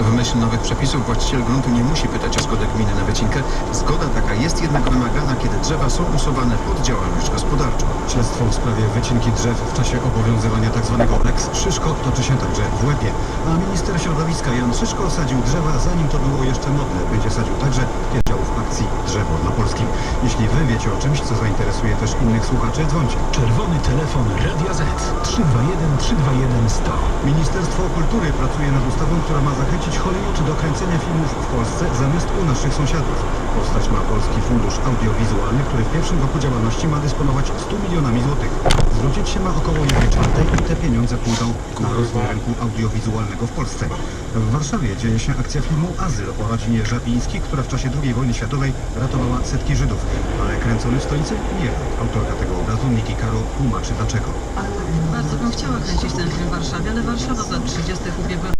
W myśl nowych przepisów właściciel gruntu nie musi pytać o zgodę gminy na wycinkę. Zgoda taka jest jednak wymagana, kiedy drzewa są usuwane pod działalność gospodarczą. Śledztwo w sprawie wycinki drzew w czasie obowiązywania tzw. Lex Szyszko toczy się także w Łebie. A minister środowiska Jan Szyszko sadził drzewa zanim to było jeszcze modne. Będzie sadził także udział w akcji Drzewo dla Polski. Jeśli wy wiecie o czymś, co zainteresuje też innych słuchaczy, dzwońcie. Czerwony telefon Radia Z 321 321 100. Ministerstwo Kultury pracuje nad ustawą, która ma zachęcić Hollywood do kręcenia filmów w Polsce zamiast u naszych sąsiadów. Powstać ma Polski Fundusz Audiowizualny, który w pierwszym roku działalności ma dysponować 100 milionami złotych. Zwrócić się ma około 1 czwartej i te pieniądze pójdą na rozwój rynku audiowizualnego w Polsce. W Warszawie dzieje się akcja filmu Azyl o rodzinie Żabiński, która w czasie II wojny światowej ratowała setki Żydów. Ale kręcony w stolicy? Nie. Autorka tego obrazu, Niki Karo, tłumaczy dlaczego. Bardzo bym chciała kręcić ten film w Warszawie, ale Warszawa za 30 ubiegłego